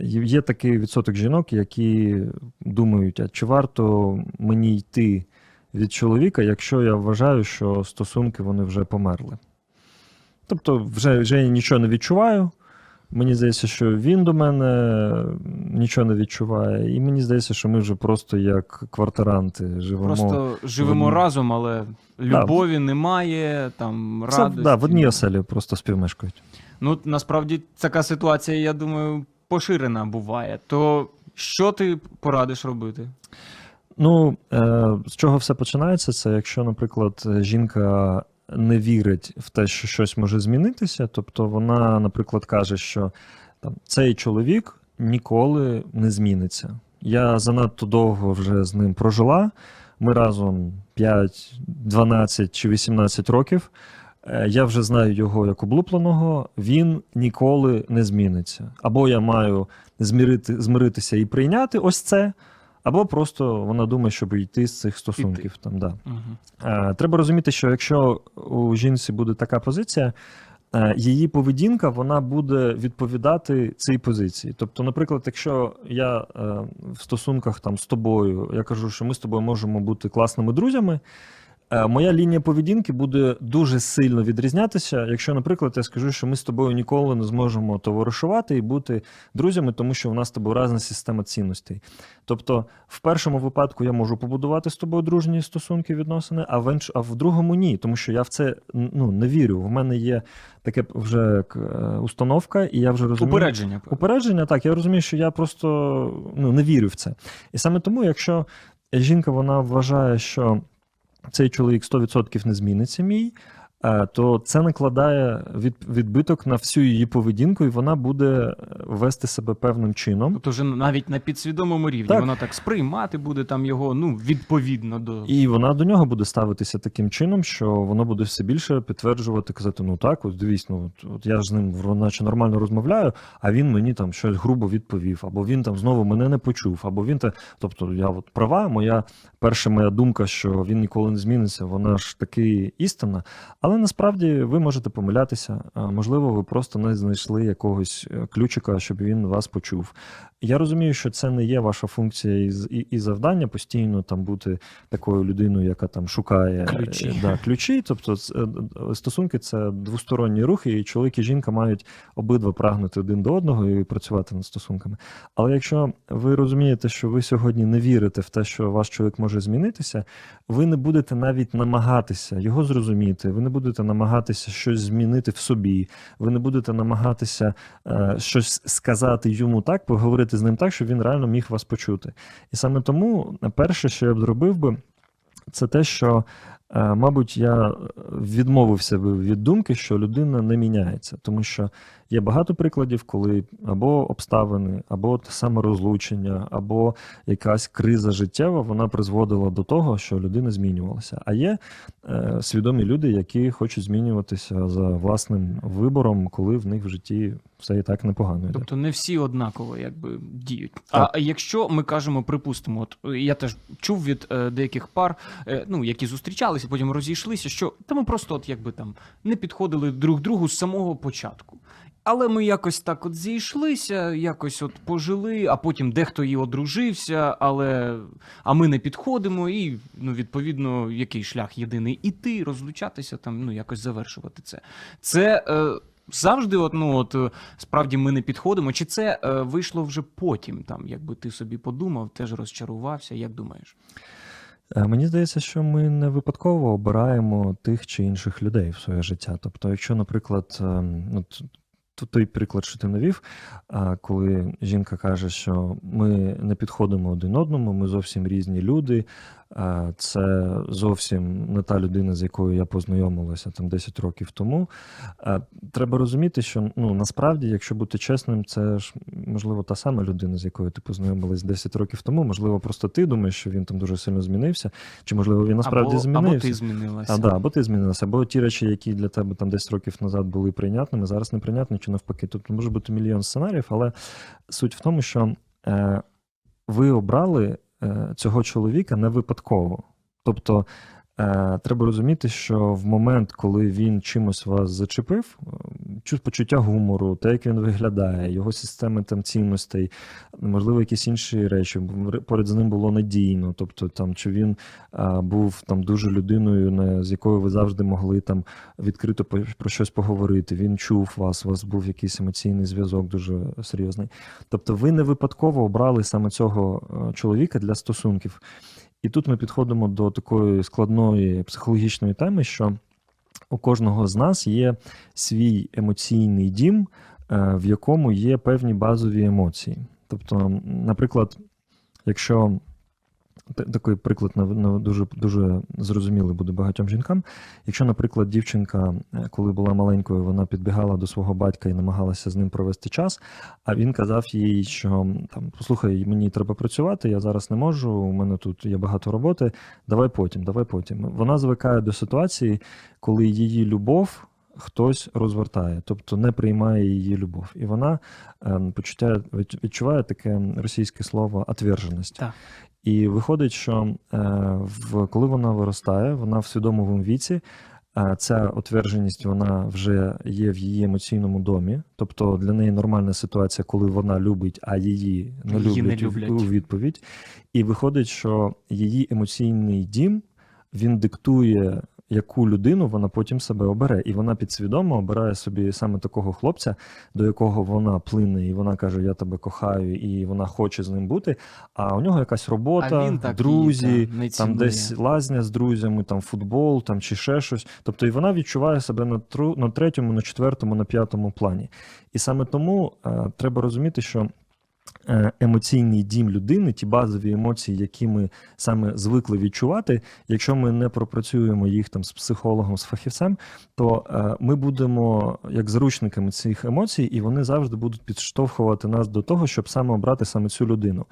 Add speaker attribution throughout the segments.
Speaker 1: є такий відсоток жінок, які думають, а чи варто мені йти від чоловіка, якщо я вважаю, що стосунки вони вже померли. Тобто, вже, вже я нічого не відчуваю. Мені здається, що він до мене нічого не відчуває, і мені здається, що ми вже просто як квартиранти живемо.
Speaker 2: Просто живемо
Speaker 1: одній-
Speaker 2: разом, але любові немає, там радості.
Speaker 1: да, в одній оселі просто співмешкають.
Speaker 2: Ну, насправді така ситуація, я думаю, поширена буває. То що ти порадиш робити?
Speaker 1: Ну, е, з чого все починається, це якщо, наприклад, жінка не вірить в те, що щось може змінитися, тобто вона, наприклад, каже, що там, цей чоловік ніколи не зміниться. Я занадто довго вже з ним прожила. Ми разом 5, 12 чи 18 років. Е, Я вже знаю його як облупленого, він ніколи не зміниться. Або я маю змірити, змиритися і прийняти ось це, або просто вона думає, щоб йти з цих стосунків. Там, да.
Speaker 2: Угу.
Speaker 1: Треба розуміти, що якщо у жінці буде така позиція, е, її поведінка вона буде відповідати цій позиції. Тобто, наприклад, якщо я в стосунках там з тобою, я кажу, що ми з тобою можемо бути класними друзями. Е, Моя лінія поведінки буде дуже сильно відрізнятися, якщо, наприклад, я скажу, що ми з тобою ніколи не зможемо товаришувати і бути друзями, тому що в нас з тобою різна система цінностей. Тобто, в першому випадку я можу побудувати з тобою дружні стосунки, відносини, а в інш... а в другому ні, тому що я в це ну, не вірю. В мене є таке вже як, е, установка, і я вже розумію.
Speaker 2: Упередження.
Speaker 1: Упередження, так, я розумію, що я просто ну, не вірю в це. І саме тому, якщо жінка вона вважає, що цей чоловік 100% не зміниться мій, то це накладає від, відбиток на всю її поведінку, і вона буде е, вести себе певним чином.
Speaker 2: Тобто вже навіть на підсвідомому рівні
Speaker 1: Так.
Speaker 2: вона так сприймати буде там його ну, відповідно до.
Speaker 1: І вона до нього буде ставитися таким чином, що воно буде все більше підтверджувати, казати: ну так, от дивись, ну от, от я ж з ним наче нормально розмовляю, а він мені там щось грубо відповів, або він там знову мене не почув, або він та. Тобто я от права, моя перша моя думка, що він ніколи не зміниться, вона ж таки істинна. Але насправді ви можете помилятися. Можливо, ви просто не знайшли якогось е, ключика, щоб він вас почув. Я розумію, що це не є ваша функція і, і, і завдання постійно там бути такою людиною, яка там шукає е,
Speaker 2: Ключі.
Speaker 1: Да, ключі. Тобто е, е, стосунки це двосторонні рухи, і чоловік і жінка мають обидва прагнути один до одного і працювати над стосунками. Але якщо ви розумієте, що ви сьогодні не вірите в те, що ваш чоловік може змінитися, ви не будете навіть намагатися його зрозуміти, ви не будете намагатися щось змінити в собі, ви не будете намагатися е, щось сказати йому так, поговорити з ним так, щоб він реально міг вас почути. І саме тому е, перше, що я б зробив би, це те, що, е, мабуть, я відмовився би від думки, що людина не міняється, тому що є багато прикладів, коли або обставини, або те саме розлучення, або якась криза життєва, вона призводила до того, що людина змінювалася. А є е, свідомі люди, які хочуть змінюватися за власним вибором, коли в них в житті все і так непогано йде.
Speaker 2: Тобто не всі однаково якби діють.
Speaker 1: Так.
Speaker 2: А якщо ми кажемо, припустимо, от я теж чув від е, деяких пар, е, ну які зустрічалися, потім розійшлися, що та ми просто от якби там не підходили друг другу з самого початку. Але ми якось так от зійшлися, якось от пожили, а потім дехто і одружився, але а ми не підходимо, і ну відповідно, який шлях єдиний іти, розлучатися, там ну якось завершувати це. Це е, завжди, от, ну от е, справді ми не підходимо. Чи це е, вийшло вже потім? Там, якби ти собі подумав, теж розчарувався. Як думаєш?
Speaker 1: Е, Мені здається, що ми не випадково обираємо тих чи інших людей в своє життя. Тобто, якщо, наприклад, ем, ну, т- т- той приклад, що ти навів, коли жінка каже, що ми не підходимо один одному, ми зовсім різні люди, це зовсім не та людина, з якою я познайомилася там 10 років тому. Треба розуміти, що ну насправді, якщо бути чесним, це ж можливо та сама людина, з якою ти познайомилась 10 років тому. Можливо, просто ти думаєш, що він там дуже сильно змінився, чи можливо він насправді
Speaker 2: або,
Speaker 1: змінився.
Speaker 2: або ти змінилася.
Speaker 1: А, да, або ти змінилася, або ті речі, які для тебе там 10 років назад були прийнятними, зараз неприйнятні, чи навпаки. Тут може бути мільйон сценаріїв, але суть в тому, що е, ви обрали е, цього чоловіка не випадково. Тобто е, треба розуміти, що в момент, коли він чимось вас зачепив, е, почуття гумору, те, як він виглядає, його системи там цінностей, можливо, якісь інші речі. Поряд з ним було надійно. Тобто, там чи він а, був там дуже людиною, на, з якою ви завжди могли там відкрито про щось поговорити. Він чув вас, у вас був якийсь емоційний зв'язок дуже серйозний. Тобто, ви не випадково обрали саме цього чоловіка для стосунків. І тут ми підходимо до такої складної психологічної теми, що у кожного з нас є свій емоційний дім, е, в якому є певні базові емоції. Тобто, наприклад, якщо такий приклад нав- дуже дуже зрозумілий буде багатьом жінкам. Якщо, наприклад, дівчинка, е, коли була маленькою, вона підбігала до свого батька і намагалася з ним провести час, а він казав їй, що там послухай, мені треба працювати, я зараз не можу, у мене тут є багато роботи. Давай потім, давай потім. Вона звикає до ситуації, коли її любов. Хтось розвертає, тобто не приймає її любов, і вона е, почуття відчуває таке російське слово «отверженість». І виходить, що е, в, коли вона виростає, вона в свідомому віці, е, ця отвердженість вона вже є в її емоційному домі. Тобто для неї нормальна ситуація, коли вона любить, а її не
Speaker 2: Її не
Speaker 1: люблять. у відповідь. І виходить, що її емоційний дім він диктує. Яку людину вона потім себе обере, і вона підсвідомо обирає собі саме такого хлопця, до якого вона плине, і вона каже: Я тебе кохаю, і вона хоче з ним бути. А у нього якась робота,
Speaker 2: так
Speaker 1: друзі,
Speaker 2: її, та,
Speaker 1: там десь лазня з друзями, там футбол, там чи ще щось. Тобто, і вона відчуває себе на тру, на третьому, на четвертому, на п'ятому плані. І саме тому е, треба розуміти, що. Е, Емоційний дім людини, ті базові емоції, які ми саме звикли відчувати, якщо ми не пропрацюємо їх там з психологом, з фахівцем, то е, ми будемо як заручниками цих емоцій, і вони завжди будуть підштовхувати нас до того, щоб саме обрати саме цю людину.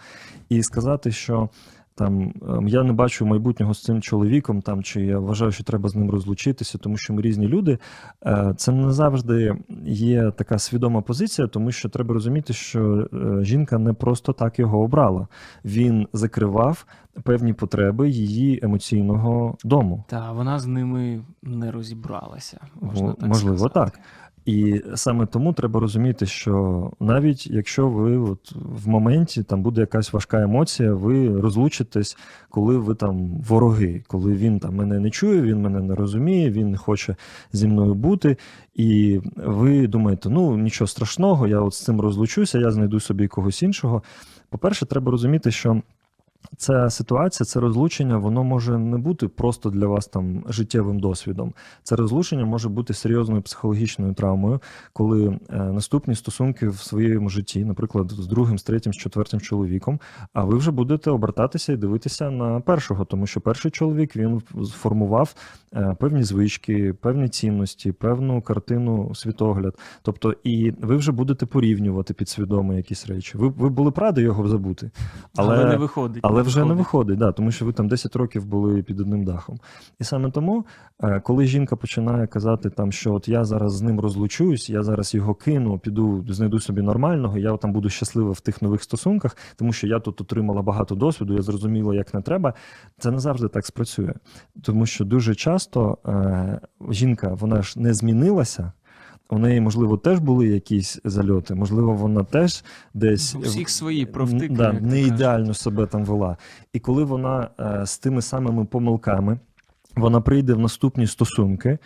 Speaker 1: І сказати, що там ем, я не бачу майбутнього з цим чоловіком, там чи я вважаю, що треба з ним розлучитися, тому що ми різні люди. Е, Це не завжди є така свідома позиція, тому що треба розуміти, що е, жінка не просто так його обрала. Він закривав певні потреби її емоційного дому.
Speaker 2: Та вона з ними не розібралася. Можна так
Speaker 1: можливо,
Speaker 2: сказати.
Speaker 1: так. І саме тому треба розуміти, що навіть якщо ви от в моменті там буде якась важка емоція, ви розлучитесь, коли ви там вороги, коли він там мене не чує, він мене не розуміє, він не хоче зі мною бути. І ви думаєте, ну нічого страшного, я от з цим розлучуся, я знайду собі когось іншого. По-перше, треба розуміти, що ця ситуація, це розлучення, воно може не бути просто для вас там життєвим досвідом. Це розлучення може бути серйозною психологічною травмою, коли е, наступні стосунки в своєму житті, наприклад, з другим, з третім, з четвертим чоловіком, а ви вже будете обертатися і дивитися на першого, тому що перший чоловік він сформував е, певні звички, певні цінності, певну картину, світогляд. Тобто, і ви вже будете порівнювати підсвідомо якісь речі. Ви, ви були б раді його забути,
Speaker 2: Але, не виходить.
Speaker 1: але вже не виходить, да, тому що ви там 10 років були під одним дахом. І саме тому, е, коли жінка починає казати, там, що от я зараз з ним розлучуюсь, я зараз його кину, піду, знайду собі нормального, я там буду щаслива в тих нових стосунках, тому що я тут отримала багато досвіду, я зрозуміла, як не треба. Це не завжди так спрацює. Тому що дуже часто е, жінка вона ж не змінилася. У неї, можливо, теж були якісь зальоти, можливо, вона теж десь
Speaker 2: У всіх свої профтики.
Speaker 1: Да, не
Speaker 2: кажуть.
Speaker 1: ідеально себе там вела. І коли вона е, з тими самими помилками, вона прийде в наступні стосунки.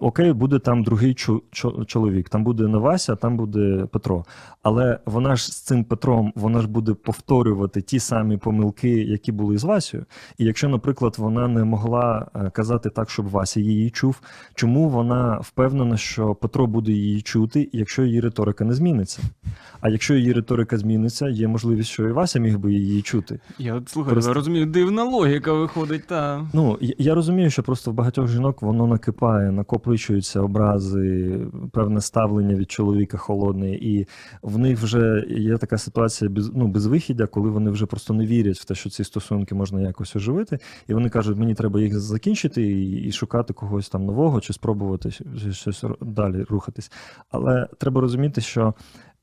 Speaker 1: Окей, буде там другий чо- чоловік, там буде не Вася, там буде Петро. Але вона ж з цим Петром, вона ж буде повторювати ті самі помилки, які були з Васею. І якщо, наприклад, вона не могла е, казати так, щоб Вася її чув, чому вона впевнена, що Петро буде її чути, якщо її риторика не зміниться? А якщо її риторика зміниться, є можливість, що і Вася міг би її чути.
Speaker 2: Я от слухай,
Speaker 1: Просто-
Speaker 2: я розумію, дивна логіка виходить, та.
Speaker 1: Ну я, я розумію, що просто в багатьох жінок воно накипає, накопичуються образи, певне ставлення від чоловіка холодне, і в них вже є така ситуація без ну безвихідя, коли вони вже просто не вірять в те, що ці стосунки можна якось оживити, і вони кажуть, мені треба їх закінчити і, і шукати когось там нового, чи спробувати щось далі рухатись. Але треба розуміти, що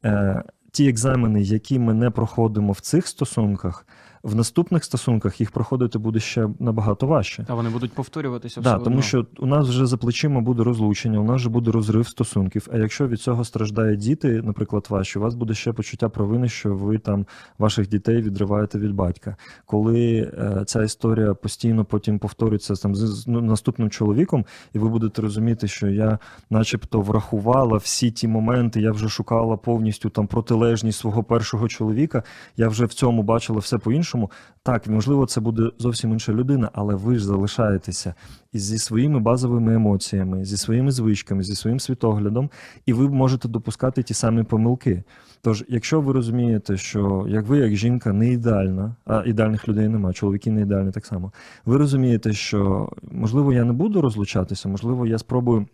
Speaker 1: е, ті екзамени, які ми не проходимо в цих стосунках, в наступних стосунках їх проходити буде ще набагато важче.
Speaker 2: Та вони будуть повторюватися все
Speaker 1: Да,
Speaker 2: одно.
Speaker 1: тому що у нас вже за плечима буде розлучення, у нас вже буде розрив стосунків. А якщо від цього страждають діти, наприклад, ваші, у вас буде ще почуття провини, що ви там ваших дітей відриваєте від батька. Коли е, ця історія постійно потім повторюється там з, з ну, наступним чоловіком, і ви будете розуміти, що я, начебто, врахувала всі ті моменти, я вже шукала повністю там протилежність свого першого чоловіка, я вже в цьому бачила все по-іншому. Так, можливо, це буде зовсім інша людина, але ви ж залишаєтеся із зі своїми базовими емоціями, зі своїми звичками, зі своїм світоглядом, і ви можете допускати ті самі помилки. Тож, якщо ви розумієте, що як ви, як жінка, не ідеальна, а ідеальних людей немає, чоловіки не ідеальні так само. Ви розумієте, що можливо я не буду розлучатися, можливо, я спробую.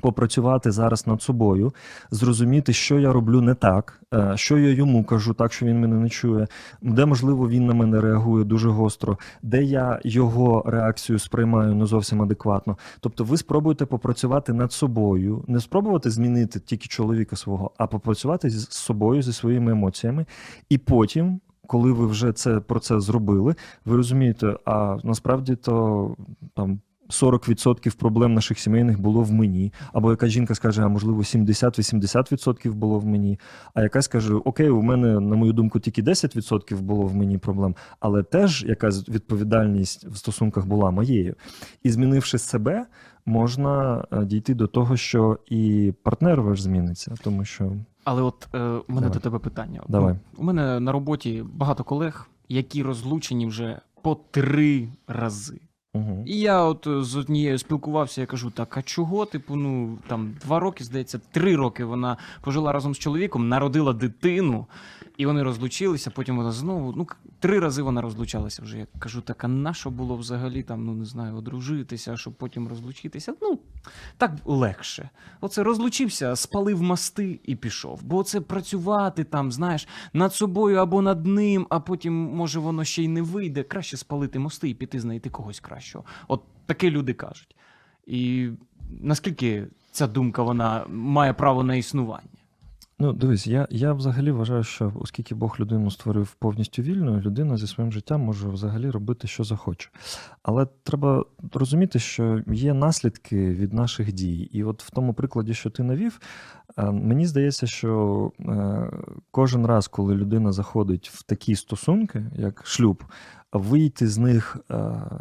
Speaker 1: Попрацювати зараз над собою, зрозуміти, що я роблю не так, е, що я йому кажу, так що він мене не чує, де можливо він на мене реагує дуже гостро, де я його реакцію сприймаю не зовсім адекватно. Тобто, ви спробуєте попрацювати над собою, не спробувати змінити тільки чоловіка свого, а попрацювати з собою, зі своїми емоціями, і потім. Коли ви вже це про це зробили, ви розумієте, а насправді то там 40% проблем наших сімейних було в мені. Або яка жінка скаже, а можливо 70-80% було в мені. А якась каже: Окей, у мене, на мою думку, тільки 10% було в мені проблем, але теж якась відповідальність в стосунках була моєю. І змінивши себе, можна е, дійти до того, що і партнер ваш зміниться, тому що
Speaker 2: Але от е, у мене
Speaker 1: Давай.
Speaker 2: до тебе питання.
Speaker 1: Давай.
Speaker 2: ну, У мене на роботі багато колег, які розлучені вже по три рази.
Speaker 1: Угу.
Speaker 2: І я от е, з однією спілкувався, я кажу, так, а чого, типу, ну там два роки, здається, три роки вона пожила разом з чоловіком, народила дитину, і вони розлучилися. Потім вона знову, ну три рази вона розлучалася вже. Я кажу, так а на що було взагалі там, ну не знаю, одружитися, щоб потім розлучитися? Ну так легше. Оце розлучився, спалив мости і пішов. Бо це працювати там, знаєш, над собою або над ним, а потім може воно ще й не вийде. Краще спалити мости і піти знайти когось кращого. От таке люди кажуть. І наскільки ця думка вона має право на існування?
Speaker 1: Ну, дивись, я, я взагалі вважаю, що оскільки Бог людину створив повністю вільною, людина зі своїм життям може взагалі робити, що захоче. Але треба розуміти, що є наслідки від наших дій. І от в тому прикладі, що ти навів, е, мені здається, що е, кожен раз, коли людина заходить в такі стосунки, як шлюб, вийти з них е,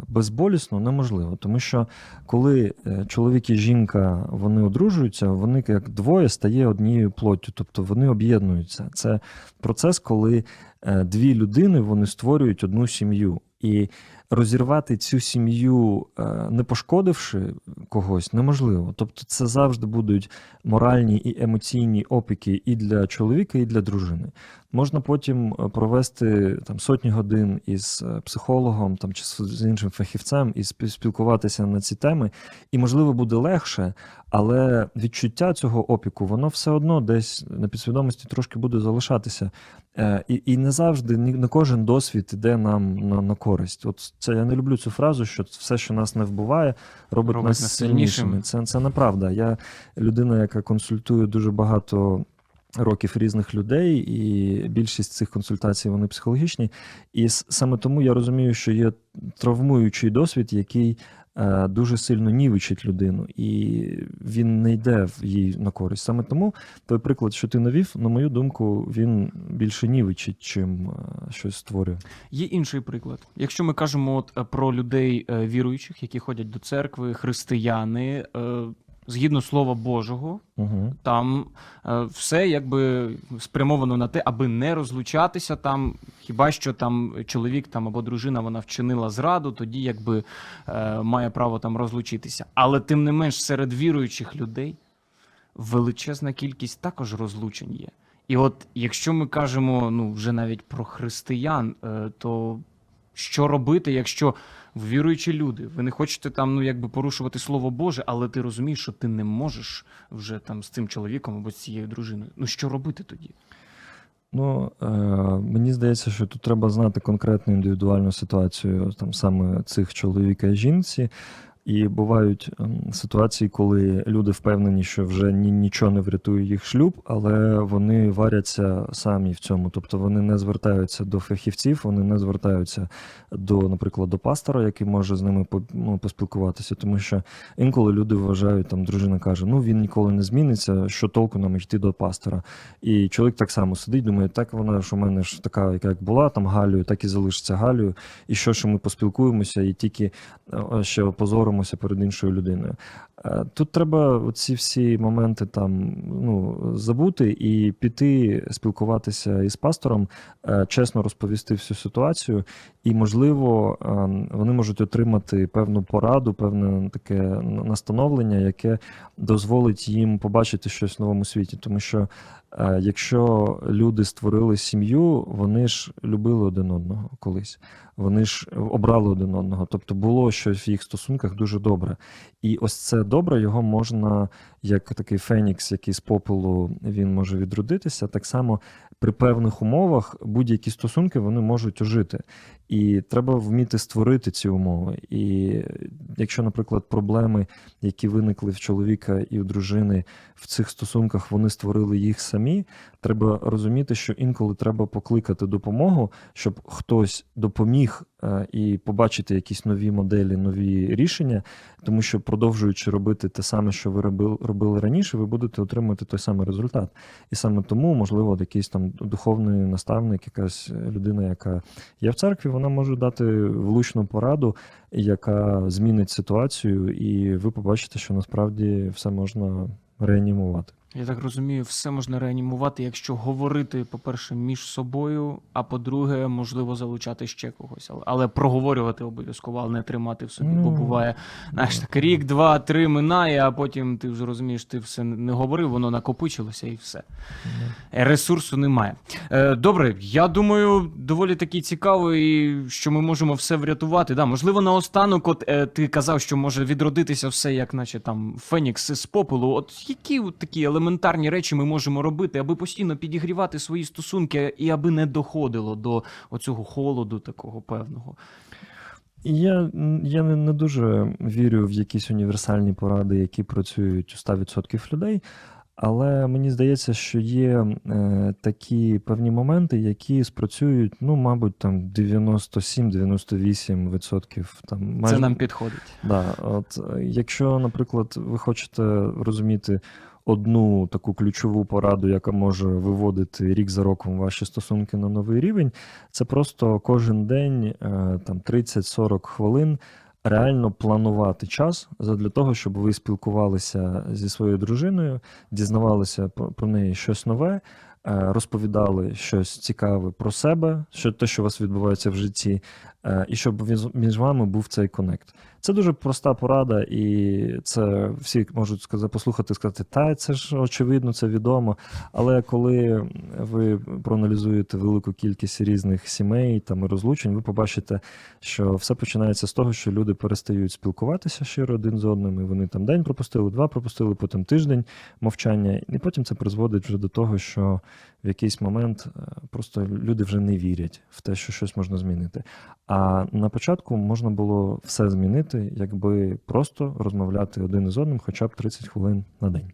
Speaker 1: безболісно неможливо, тому що коли е, чоловік і жінка вони одружуються, вони як двоє стає однією плоттю, тобто вони об'єднуються. Це процес, коли е, дві людини вони створюють одну сім'ю. І розірвати цю сім'ю, е, не пошкодивши когось, неможливо. Тобто, це завжди будуть моральні і емоційні опіки і для чоловіка, і для дружини. Можна потім е, провести там сотні годин із е, психологом там чи з іншим фахівцем і спі- спілкуватися на ці теми, і можливо буде легше, але відчуття цього опіку, воно все одно десь на підсвідомості трошки буде залишатися. Е, І, і не завжди ні- не кожен досвід іде нам на, на користь. От це я не люблю цю фразу, що все, що нас не вбиває, робить,
Speaker 2: Робить
Speaker 1: нас сильнішими. Це, це неправда. Я людина, яка консультує дуже багато. Років різних людей, і більшість цих консультацій вони психологічні. І саме тому я розумію, що є травмуючий досвід, який дуже сильно нівичить людину, і він не йде в їй на користь. Саме тому той приклад, що ти навів, на мою думку, він більше нівичить, чим е, щось створює.
Speaker 2: Є інший приклад. Якщо ми кажемо от е, про людей е, віруючих, які ходять до церкви, християни, е, згідно Слова Божого,
Speaker 1: Угу.
Speaker 2: там е, все якби спрямовано на те, аби не розлучатися там. Хіба що там чоловік там або дружина вона вчинила зраду, тоді якби е, має право там розлучитися. Але тим не менш серед віруючих людей величезна кількість також розлучень є. І от якщо ми кажемо ну вже навіть про християн, е, то що робити, якщо віруючі люди, ви не хочете там ну якби порушувати слово Боже, але ти розумієш, що ти не можеш вже там з цим чоловіком або з цією дружиною. Ну що робити тоді?
Speaker 1: Ну, е, мені здається, що тут треба знати конкретну індивідуальну ситуацію там саме цих чоловіка і жінці. І бувають ем, ситуації, коли люди впевнені, що вже ні, нічого не врятує їх шлюб, але вони варяться самі в цьому. Тобто вони не звертаються до фахівців, вони не звертаються до, наприклад, до пастора, який може з ними ну, поспілкуватися. Тому що інколи люди вважають, там дружина каже: ну він ніколи не зміниться, що толку нам йти до пастора. І чоловік так само сидить, думає, так вона ж у мене ж така, яка як була там Галею, так і залишиться Галею. І що, що ми поспілкуємося і тільки е, ще опозоримося перед іншою людиною. Е, Тут треба ці всі моменти там ну, забути і піти спілкуватися із пастором, е, чесно розповісти всю ситуацію, і, можливо, е, вони можуть отримати певну пораду, певне таке настановлення, яке дозволить їм побачити щось в новому світі. Тому що якщо люди створили сім'ю, вони ж любили один одного колись. Вони ж обрали один одного. Тобто було щось в їх стосунках дуже добре. І ось це добре, його можна, як такий фенікс, який з попелу він може відродитися. Так само при певних умовах будь-які стосунки вони можуть ожити. І треба вміти створити ці умови. І якщо, наприклад, проблеми, які виникли в чоловіка і в дружини в цих стосунках, вони створили їх самі, треба розуміти, що інколи треба покликати допомогу, щоб хтось допоміг е, і побачити якісь нові моделі, нові рішення, тому що продовжуючи робити те саме, що ви робили, робили раніше, ви будете отримувати той самий результат. І саме тому, можливо, якийсь там духовний наставник, якась людина, яка є в церкві, вона може дати влучну пораду, яка змінить ситуацію, і ви побачите, що насправді все можна реанімувати.
Speaker 2: Я так розумію, все можна реанімувати, якщо говорити, по-перше, між собою, а по-друге, можливо, залучати ще когось. Але, але проговорювати обов'язково, але не тримати в собі. Бо
Speaker 1: Ну,
Speaker 2: буває, знаєш, так рік, два, три минає, а потім ти вже розумієш, ти все не говорив, воно накопичилося і все. Ресурсу немає. Е, Добре, я думаю, доволі таки цікаво, і що ми можемо все врятувати. Да, можливо, наостанок, от е, ти казав, що може відродитися все, як наче там Фенікс з попелу. От які от такі елементарні речі ми можемо робити, аби постійно підігрівати свої стосунки і аби не доходило до оцього холоду такого певного.
Speaker 1: Я, я не, не дуже вірю в якісь універсальні поради, які працюють у 100% людей. Але мені здається, що є е, такі певні моменти, які спрацюють, ну, мабуть, там 97-98%. Там,
Speaker 2: Це нам підходить.
Speaker 1: Да, от, е, якщо, наприклад, ви хочете розуміти одну таку ключову пораду, яка може виводити рік за роком ваші стосунки на новий рівень, це просто кожен день е, там 30-40 хвилин. Реально планувати час для того, щоб ви спілкувалися зі своєю дружиною, дізнавалися про, неї щось нове, е, розповідали щось цікаве про себе, що те, що у вас відбувається в житті, е, і щоб між вами був цей конект. Це дуже проста порада, і це всі можуть сказати, послухати, сказати, та це ж очевидно, це відомо. Але коли ви проаналізуєте велику кількість різних сімей там і розлучень, ви побачите, що все починається з того, що люди перестають спілкуватися щиро один з одним, і вони там день пропустили, два пропустили, потім тиждень мовчання, і потім це призводить вже до того, що в якийсь момент е, просто люди вже не вірять в те, що щось можна змінити. А на початку можна було все змінити, якби просто розмовляти один із одним хоча б 30 хвилин на день.